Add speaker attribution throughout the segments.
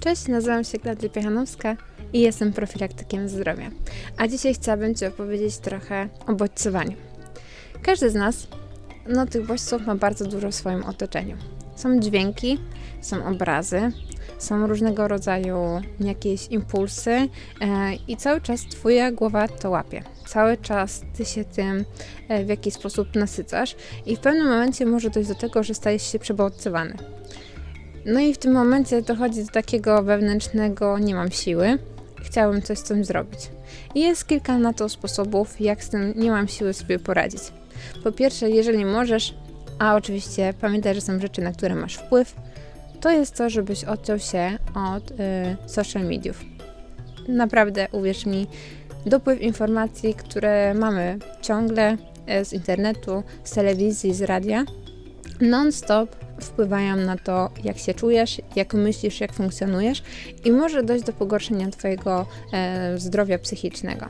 Speaker 1: Cześć, nazywam się Klaudia Piechanowska i jestem profilaktykiem zdrowia. A dzisiaj chciałabym Ci opowiedzieć trochę o bodźcowaniu. Każdy z nas, no tych bodźców ma bardzo dużo w swoim otoczeniu. Są dźwięki, są obrazy, są różnego rodzaju jakieś impulsy e, i cały czas Twoja głowa to łapie. Cały czas Ty się tym e, w jakiś sposób nasycasz i w pewnym momencie może dojść do tego, że stajesz się przebodźcowany. No i w tym momencie dochodzi do takiego wewnętrznego nie mam siły, chciałbym coś z tym zrobić. I jest kilka na to sposobów, jak z tym nie mam siły sobie poradzić. Po pierwsze, jeżeli możesz, a oczywiście pamiętaj, że są rzeczy, na które masz wpływ, to jest to, żebyś odciął się od y, social mediów. Naprawdę, uwierz mi, dopływ informacji, które mamy ciągle y, z internetu, z telewizji, z radia, non-stop wpływają na to, jak się czujesz, jak myślisz, jak funkcjonujesz i może dojść do pogorszenia Twojego e, zdrowia psychicznego.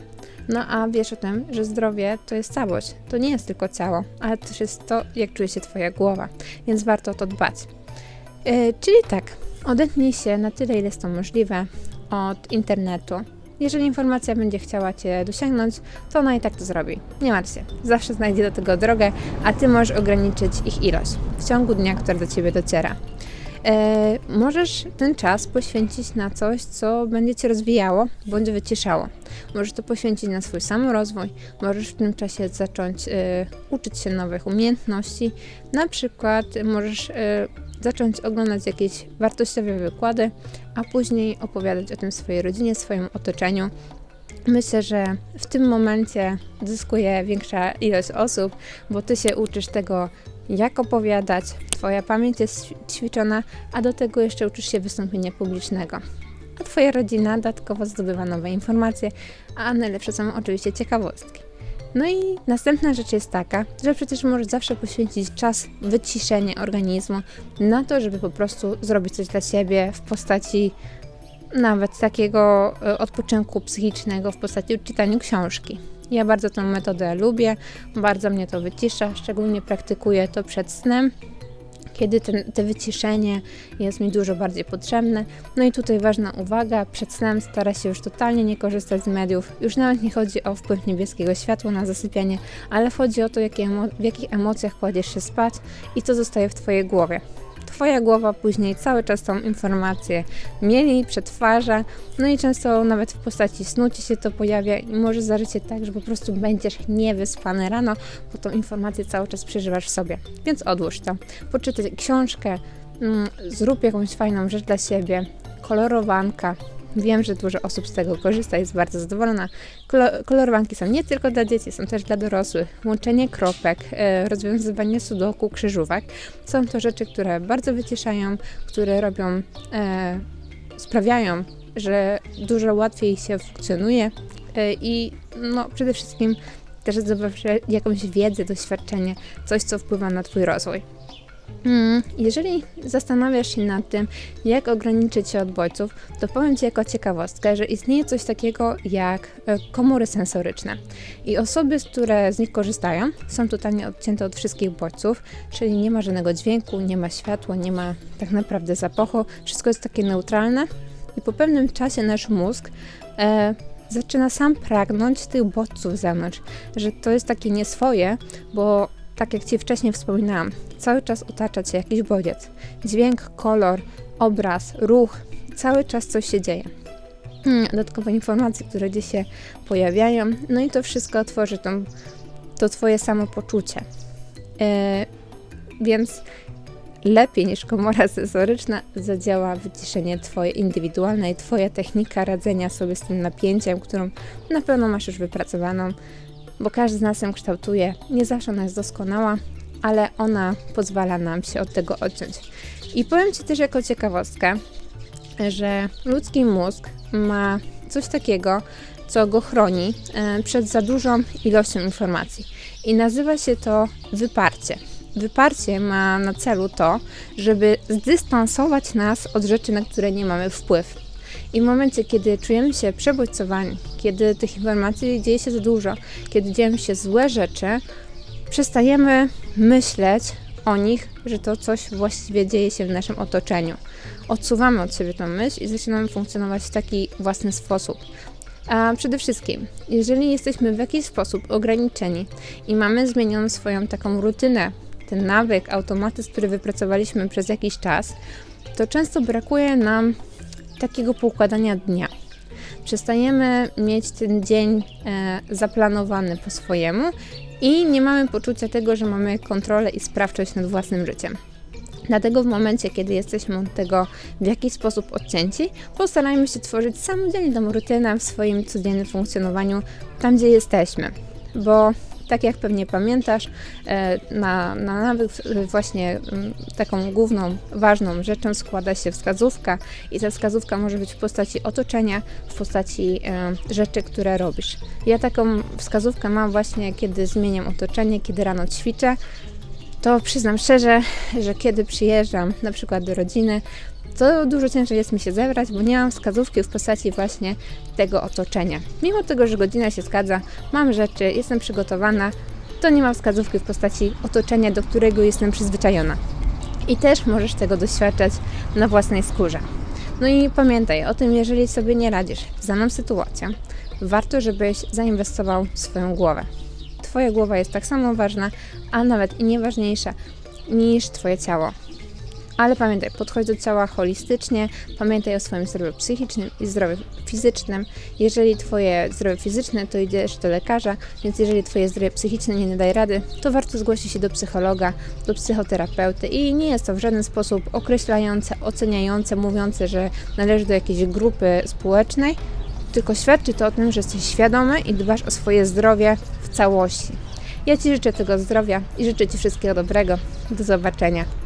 Speaker 1: No a wiesz o tym, że zdrowie to jest całość. To nie jest tylko ciało, ale też jest to, jak czuje się Twoja głowa, więc warto o to dbać. E, czyli tak, odetnij się na tyle, ile jest to możliwe od internetu. Jeżeli informacja będzie chciała Cię dosięgnąć, to ona i tak to zrobi. Nie martw się, zawsze znajdzie do tego drogę, a Ty możesz ograniczyć ich ilość w ciągu dnia, która do Ciebie dociera. E, możesz ten czas poświęcić na coś, co będzie Cię rozwijało bądź wyciszało. Możesz to poświęcić na swój samorozwój, możesz w tym czasie zacząć e, uczyć się nowych umiejętności. Na przykład możesz e, zacząć oglądać jakieś wartościowe wykłady, a później opowiadać o tym swojej rodzinie, swoim otoczeniu. Myślę, że w tym momencie zyskuje większa ilość osób, bo ty się uczysz tego, jak opowiadać, twoja pamięć jest ćwiczona, a do tego jeszcze uczysz się wystąpienia publicznego. A twoja rodzina dodatkowo zdobywa nowe informacje, a najlepsze są oczywiście ciekawostki. No i następna rzecz jest taka, że przecież możesz zawsze poświęcić czas wyciszenia organizmu na to, żeby po prostu zrobić coś dla siebie w postaci nawet takiego e, odpoczynku psychicznego, w postaci czytania książki. Ja bardzo tę metodę lubię, bardzo mnie to wycisza, szczególnie praktykuję to przed snem kiedy ten, te wyciszenie jest mi dużo bardziej potrzebne. No i tutaj ważna uwaga, przed snem stara się już totalnie nie korzystać z mediów. Już nawet nie chodzi o wpływ niebieskiego światła na zasypianie, ale chodzi o to, jakie w jakich emocjach kładziesz się spać i co zostaje w Twojej głowie. Twoja głowa później cały czas tą informację mieli, przetwarza, no i często nawet w postaci snu ci się to pojawia i może zdarzyć się tak, że po prostu będziesz niewyspany rano, bo tą informację cały czas przeżywasz w sobie. Więc odłóż to. Poczytaj książkę, mm, zrób jakąś fajną rzecz dla siebie, kolorowanka, Wiem, że dużo osób z tego korzysta, jest bardzo zadowolona. Kolorowanki są nie tylko dla dzieci, są też dla dorosłych. Łączenie kropek, e, rozwiązywanie sudoku, krzyżówek. Są to rzeczy, które bardzo wycieszają, które robią, e, sprawiają, że dużo łatwiej się funkcjonuje e, i no, przede wszystkim też zdobywasz jakąś wiedzę, doświadczenie, coś, co wpływa na Twój rozwój. Hmm, jeżeli zastanawiasz się nad tym, jak ograniczyć się od bodźców, to powiem Ci jako ciekawostkę, że istnieje coś takiego jak e, komory sensoryczne. I osoby, które z nich korzystają, są totalnie odcięte od wszystkich bodźców, czyli nie ma żadnego dźwięku, nie ma światła, nie ma tak naprawdę zapachu, wszystko jest takie neutralne. I po pewnym czasie nasz mózg e, zaczyna sam pragnąć tych bodźców z zewnątrz, że to jest takie nieswoje, bo tak jak Ci wcześniej wspominałam, cały czas otacza Cię jakiś bodziec. Dźwięk, kolor, obraz, ruch, cały czas coś się dzieje. Hmm, dodatkowe informacje, które gdzieś się pojawiają, no i to wszystko tworzy tą, to Twoje samopoczucie. Yy, więc lepiej niż komora sensoryczna zadziała wyciszenie Twoje indywidualne i Twoja technika radzenia sobie z tym napięciem, którą na pewno masz już wypracowaną bo każdy z nas ją kształtuje. Nie zawsze ona jest doskonała, ale ona pozwala nam się od tego odciąć. I powiem Ci też jako ciekawostkę, że ludzki mózg ma coś takiego, co go chroni e, przed za dużą ilością informacji. I nazywa się to wyparcie. Wyparcie ma na celu to, żeby zdystansować nas od rzeczy, na które nie mamy wpływ. I w momencie, kiedy czujemy się przebodźcowani, kiedy tych informacji dzieje się za dużo, kiedy dzieją się złe rzeczy, przestajemy myśleć o nich, że to coś właściwie dzieje się w naszym otoczeniu. Odsuwamy od siebie tą myśl i zaczynamy funkcjonować w taki własny sposób. A przede wszystkim, jeżeli jesteśmy w jakiś sposób ograniczeni i mamy zmienioną swoją taką rutynę, ten nawyk, automatyzm, który wypracowaliśmy przez jakiś czas, to często brakuje nam takiego poukładania dnia. Przestajemy mieć ten dzień e, zaplanowany po swojemu i nie mamy poczucia tego, że mamy kontrolę i sprawczość nad własnym życiem. Dlatego w momencie, kiedy jesteśmy od tego w jakiś sposób odcięci, postarajmy się tworzyć samodzielnie tą rutynę w swoim codziennym funkcjonowaniu tam, gdzie jesteśmy. Bo tak jak pewnie pamiętasz, e, na, na nawyk właśnie mm, taką główną, ważną rzeczą składa się wskazówka i ta wskazówka może być w postaci otoczenia, w postaci e, rzeczy, które robisz. Ja taką wskazówkę mam właśnie, kiedy zmieniam otoczenie, kiedy rano ćwiczę, to przyznam szczerze, że kiedy przyjeżdżam na przykład do rodziny, to dużo ciężej jest mi się zebrać, bo nie mam wskazówki w postaci właśnie tego otoczenia. Mimo tego, że godzina się zgadza, mam rzeczy, jestem przygotowana, to nie mam wskazówki w postaci otoczenia, do którego jestem przyzwyczajona. I też możesz tego doświadczać na własnej skórze. No i pamiętaj o tym, jeżeli sobie nie radzisz z daną sytuacją, warto, żebyś zainwestował w swoją głowę. Twoja głowa jest tak samo ważna, a nawet i nieważniejsza niż Twoje ciało. Ale pamiętaj, podchodź do ciała holistycznie, pamiętaj o swoim zdrowiu psychicznym i zdrowiu fizycznym. Jeżeli Twoje zdrowie fizyczne, to idziesz do lekarza, więc jeżeli Twoje zdrowie psychiczne nie daje rady, to warto zgłosić się do psychologa, do psychoterapeuty i nie jest to w żaden sposób określające, oceniające, mówiące, że należy do jakiejś grupy społecznej, tylko świadczy to o tym, że jesteś świadomy i dbasz o swoje zdrowie w całości. Ja Ci życzę tego zdrowia i życzę Ci wszystkiego dobrego. Do zobaczenia.